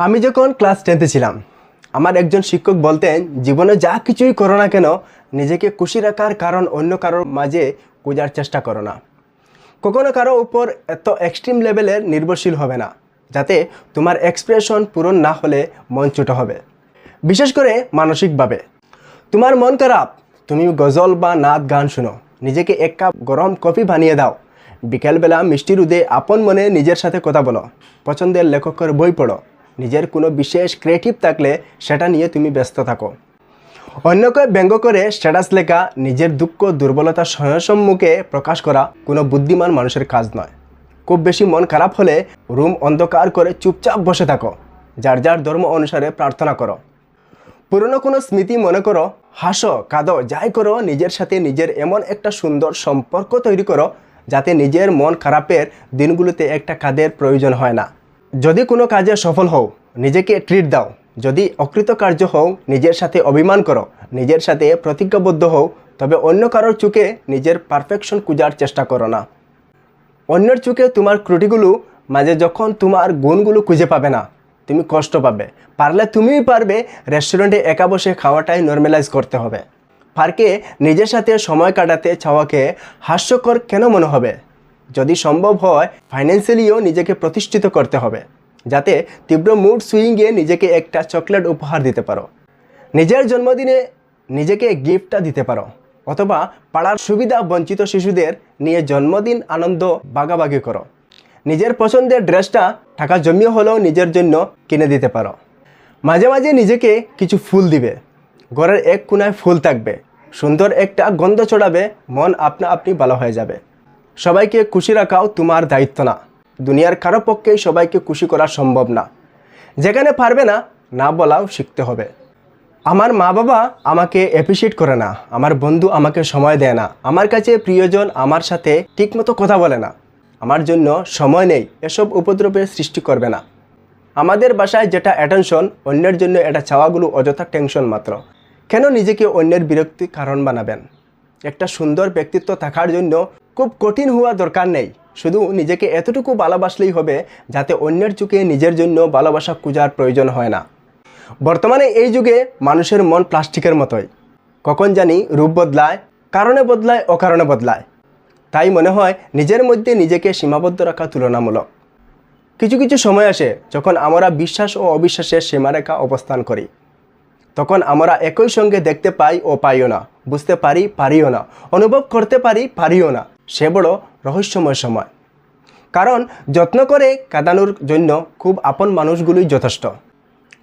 আমি যখন ক্লাস টেনতে ছিলাম, আমার একজন শিক্ষক বলতেন, জীবনে যা কিছুই করো না কেন, নিজেকে খুশি রাখার কারণ অন্য কারোর মাঝে খোঁজার চেষ্টা করো না। কখনো কারও উপর এত এক্সট্রিম লেভেলের নির্ভরশীল হবে না, যাতে তোমার এক্সপ্রেশন পূরণ না হলে মন ছোট হবে। বিশেষ করে মানসিকভাবে। তোমার মন খারাপ তুমি গজল বা নাচ গান শুনো, নিজেকে এক কাপ গরম কফি বানিয়ে দাও, বিকেলবেলা মিষ্টি রুদে আপন মনে নিজের সাথে কথা বলো, পছন্দের লেখকের বই পড়ো নিজের কোনো বিশেষ ক্রিয়েটিভ থাকলে সেটা নিয়ে তুমি ব্যস্ত থাকো। অন্যকে ব্যঙ্গ করে স্ট্যাটাস লেখা, নিজের দুঃখ, দুর্বলতা, স্বয়ংসম্মুখে প্রকাশ করা কোনো বুদ্ধিমান মানুষের কাজ নয়। খুব বেশি মন খারাপ হলে রুম অন্ধকার করে চুপচাপ বসে থাকো, যার যার ধর্ম অনুসারে প্রার্থনা করো। পুরনো কোনো স্মৃতি মনে করো, হাসো, কাঁদো, যাই করো, নিজের সাথে নিজের এমন একটা সুন্দর সম্পর্ক তৈরি করো, যাতে নিজের মন খারাপের দিনগুলোতে একটা কাদের প্রয়োজন হয় না। যদি কোনো কাজে সফল হও, নিজেকে ট্রিট দাও। যদি অকৃতকার্য হও, নিজের সাথে অভিমান করো। নিজের সাথে প্রতিজ্ঞাবদ্ধ হও, তবে অন্য কারোর চোখে নিজের পারফেকশন খোঁজার চেষ্টা করো না। অন্যের চোখে তোমার ত্রুটিগুলো মাঝে যখন তোমার গুণগুলো খুঁজে পাবে না, তুমি কষ্ট পাবে। পারলে তুমিই পারবে রেস্টুরেন্টে একা বসে খাওয়াটাই নর্মালাইজ করতে হবে। পার্কে নিজের সাথে সময় কাটাতে চাওয়াকে হাস্যকর কেন মনে হবে? যদি সম্ভব হয় ফাইন্যান্সিয়ালিও নিজেকে প্রতিষ্ঠিত করতে হবে, যাতে তীব্র মুড সুইংয়ে নিজেকে একটা চকলেট উপহার দিতে পারো। নিজের জন্মদিনে নিজেকে গিফটটা দিতে পারো, অথবা পাড়ার সুবিধা বঞ্চিত শিশুদের নিয়ে জন্মদিন আনন্দ ভাগাভাগি করো। নিজের পছন্দের ড্রেসটা টাকা জমিয়ে হলেও নিজের জন্য কিনে দিতে পারো। মাঝে মাঝে নিজেকে কিছু ফুল দিবে, ঘরের এক কোনায় ফুল থাকবে, সুন্দর একটা গন্ধ ছড়াবে, মন আপনা আপনি ভালো হয়ে যাবে। সবাইকে খুশি রাখাও তোমার দায়িত্ব না। দুনিয়ার কারও পক্ষেই সবাইকে খুশি করা সম্ভব না। যেখানে পারবে না না বলাও শিখতে হবে। আমার মা বাবা আমাকে অ্যাপ্রিসিয়েট করে না। আমার বন্ধু আমাকে সময় দেয় না। আমার কাছে প্রিয়জন আমার সাথে ঠিকমতো কথা বলে না। আমার জন্য সময় নেই, এসব উপদ্রবের সৃষ্টি করবে না। আমাদের বাসায় যেটা অ্যাটেনশন অন্যের জন্য এটা চাওয়াগুলো অযথা টেনশন মাত্র। কেন নিজেকে অন্যের বিরক্তি কারণ বানাবেন? একটা সুন্দর ব্যক্তিত্ব থাকার জন্য খুব কঠিন হওয়া দরকার নেই। শুধু নিজেকে এতটুকু ভালোবাসলেই হবে যাতে অন্যের চোখে নিজের জন্য ভালোবাসা খোঁজার প্রয়োজন হয় না। বর্তমানে এই যুগে মানুষের মন প্লাস্টিকের মতোই। কখন জানি রূপ বদলায়, কারণে বদলায়, অকারণে বদলায়। তাই মনে হয় নিজের মধ্যে নিজেকে সীমাবদ্ধ রাখা তুলনামূলক। কিছু কিছু সময় আসে যখন আমরা বিশ্বাস ও অবিশ্বাসের সীমারেখা অবস্থান করি। তখন আমরা একই সঙ্গে দেখতে পাই ও পাইও না, বুঝতে পারি, পারিও না, অনুভব করতে পারি, পারিও না। সে বড় রহস্যময় সময়। কারণ যত্ন করে কাঁদানোর জন্য খুব আপন মানুষগুলোই যথেষ্ট।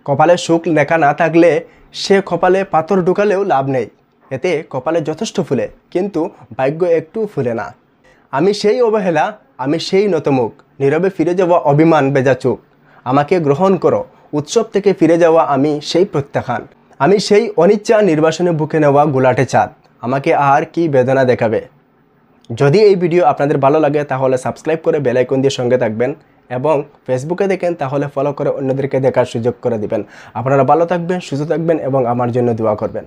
কপালে সুখ লেখা না থাকলে সে কপালে পাথর ঢুকালেও লাভ নেই। এতে কপালে যথেষ্ট ফুলে, কিন্তু ভাগ্য একটু ফুলে না। আমি সেই অবহেলা, আমি সেই নতমুখ, নীরবে ফিরে যাওয়া অভিমান বেজা চুপ আমাকে গ্রহণ করো, উৎসব থেকে ফিরে যাওয়া আমি সেই প্রত্যাখ্যান। আমি সেই অনিচ্ছা নির্বাসনে বুকে নেওয়া গোলাটে চাঁদ। আমাকে আর কি বেদনা দেখাবে? যদি এই ভিডিও আপনাদের ভালো লাগে, তাহলে সাবস্ক্রাইব করে বেলাইকন দিয়ে সঙ্গে থাকবেন এবং ফেসবুকে দেখেন, তাহলে ফলো করে অন্যদেরকে দেখার সুযোগ করে দিবেন। আপনারা ভালো থাকবেন, সুস্থ থাকবেন এবং আমার জন্য দোয়া করবেন।